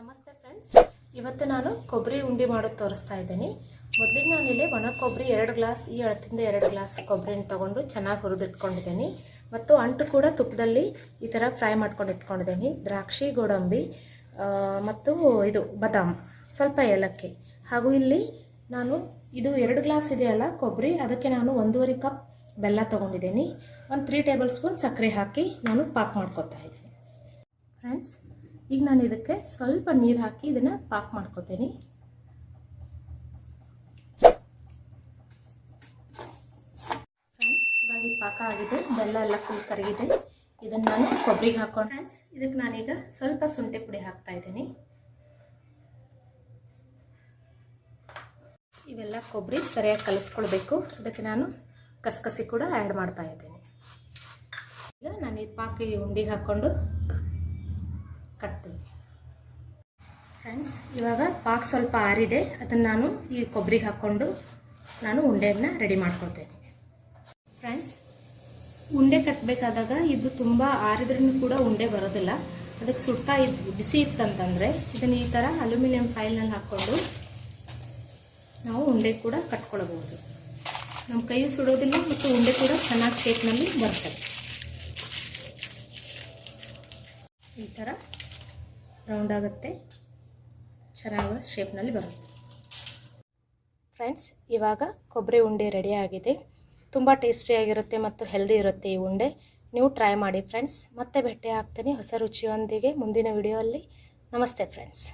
ನಮಸ್ತೆ ಫ್ರೆಂಡ್ಸ್. ಇವತ್ತು ನಾನು ಕೊಬ್ಬರಿ ಉಂಡೆ ಮಾಡೋದು ತೋರಿಸ್ತಾ ಇದ್ದೀನಿ. ಮೊದಲಿಗೆ ನಾನಿಲ್ಲಿ ಒಣ ಕೊಬ್ಬರಿ ಎರಡು ಗ್ಲಾಸ್, ಈ ಅಳತಿಂದ ಎರಡು ಗ್ಲಾಸ್ ಕೊಬ್ಬರಿನ ತೊಗೊಂಡು ಚೆನ್ನಾಗಿ ಹುರಿದಿಟ್ಕೊಂಡಿದ್ದೀನಿ ಮತ್ತು ಅಂಟು ಕೂಡ ತುಪ್ಪದಲ್ಲಿ ಈ ಥರ ಫ್ರೈ ಮಾಡ್ಕೊಂಡು ಇಟ್ಕೊಂಡಿದ್ದೀನಿ. ದ್ರಾಕ್ಷಿ, ಗೋಡಂಬಿ ಮತ್ತು ಇದು ಬದಾಮ್, ಸ್ವಲ್ಪ ಏಲಕ್ಕಿ. ಹಾಗೂ ಇಲ್ಲಿ ನಾನು ಇದು ಎರಡು ಗ್ಲಾಸ್ ಇದೆಯಲ್ಲ ಕೊಬ್ಬರಿ, ಅದಕ್ಕೆ ನಾನು ಒಂದೂವರೆ ಕಪ್ ಬೆಲ್ಲ ತೊಗೊಂಡಿದ್ದೀನಿ. ಒಂದು ತ್ರೀ ಟೇಬಲ್ ಸ್ಪೂನ್ ಸಕ್ಕರೆ ಹಾಕಿ ನಾನು ಪಾಕ್ ಮಾಡ್ಕೊತಾ ಇದ್ದೀನಿ. ಫ್ರೆಂಡ್ಸ್ ಈಗ ನಾನು ಇದಕ್ಕೆ ಸ್ವಲ್ಪ ನೀರು ಹಾಕಿ ಇದನ್ನು ಪಾಕ್ ಮಾಡ್ಕೋತೀನಿ. ಫ್ರೆಂಡ್ಸ್, ಇವಾಗ ಈ ಪಾಕ ಆಗಿದೆ. ಬೆಲ್ಲ ಎಲ್ಲ ಫುಲ್ ಕರಗಿದೆ. ಇದನ್ನು ನಾನು ಕೊಬ್ಬರಿಗೆ ಹಾಕೊಂಡು ಫ್ರೆಂಡ್ಸ್, ಇದಕ್ಕೆ ನಾನೀಗ ಸ್ವಲ್ಪ ಶುಂಠಿ ಪುಡಿ ಹಾಕ್ತಾ ಇದ್ದೀನಿ. ಇವೆಲ್ಲ ಕೊಬ್ಬರಿ ಸರಿಯಾಗಿ ಕಲಿಸ್ಕೊಳ್ಬೇಕು. ಅದಕ್ಕೆ ನಾನು ಕಸಕಸಿ ಕೂಡ ಆ್ಯಡ್ ಮಾಡ್ತಾ ಇದ್ದೀನಿ. ಈಗ ನಾನು ಈ ಪಾಕಿ ಉಂಡಿಗೆ ಹಾಕ್ಕೊಂಡು ಕಟ್ತೀನಿ. ಫ್ರೆಂಡ್ಸ್ ಇವಾಗ ಪಾಕ್ ಸ್ವಲ್ಪ ಆರಿದೆ. ಅದನ್ನು ನಾನು ಈ ಕೊಬ್ಬರಿಗೆ ಹಾಕ್ಕೊಂಡು ನಾನು ಉಂಡೆಯನ್ನು ರೆಡಿ ಮಾಡ್ಕೊಳ್ತೇನೆ. ಫ್ರೆಂಡ್ಸ್ ಉಂಡೆ ಕಟ್ಟಬೇಕಾದಾಗ ಇದು ತುಂಬ ಆರಿದ್ರೂ ಕೂಡ ಉಂಡೆ ಬರೋದಿಲ್ಲ. ಅದಕ್ಕೆ ಸುಡ್ತಾ ಇದ್, ಬಿಸಿ ಇತ್ತಂತಂದರೆ ಇದನ್ನು ಈ ಥರ ಅಲ್ಯೂಮಿನಿಯಂ ಫೈಲ್ನಲ್ಲಿ ಹಾಕ್ಕೊಂಡು ನಾವು ಉಂಡೆ ಕೂಡ ಕಟ್ಕೊಳ್ಬೋದು ನಮ್ಮ ಕೈಯು ಸುಡೋದಿಲ್ಲ ಮತ್ತು ಉಂಡೆ ಕೂಡ ಚೆನ್ನಾಗಿ ಶೇಪ್ನಲ್ಲಿ ಬರ್ತದೆ. ಈ ಥರ ರೌಂಡ್ ಆಗುತ್ತೆ. ಚೆನ್ನಾಗಿ ಶೇಪ್ನಲ್ಲಿ ಬರುತ್ತೆ. ಫ್ರೆಂಡ್ಸ್ ಇವಾಗ ಕೊಬ್ಬರಿ ಉಂಡೆ ರೆಡಿ ಆಗಿದೆ. ತುಂಬ ಟೇಸ್ಟಿಯಾಗಿರುತ್ತೆ ಮತ್ತು ಹೆಲ್ದಿ ಇರುತ್ತೆ ಈ ಉಂಡೆ. ನೀವು ಟ್ರೈ ಮಾಡಿ ಫ್ರೆಂಡ್ಸ್ ಮತ್ತೆ ಭೇಟಿ ಆಗ್ತೀನಿ ಹೊಸ ರುಚಿಯೊಂದಿಗೆ ಮುಂದಿನ ವಿಡಿಯೋಲ್ಲಿ ನಮಸ್ತೆ ಫ್ರೆಂಡ್ಸ್